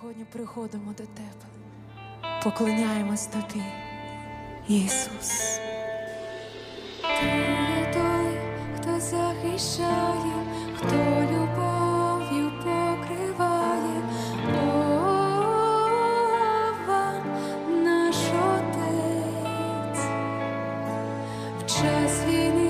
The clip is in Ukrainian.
Сьогодні приходимо до тебе, поклоняємось тобі, Ісус. Ти є той, хто захищає, хто любов'ю покриває, Бога наш отець в час війни.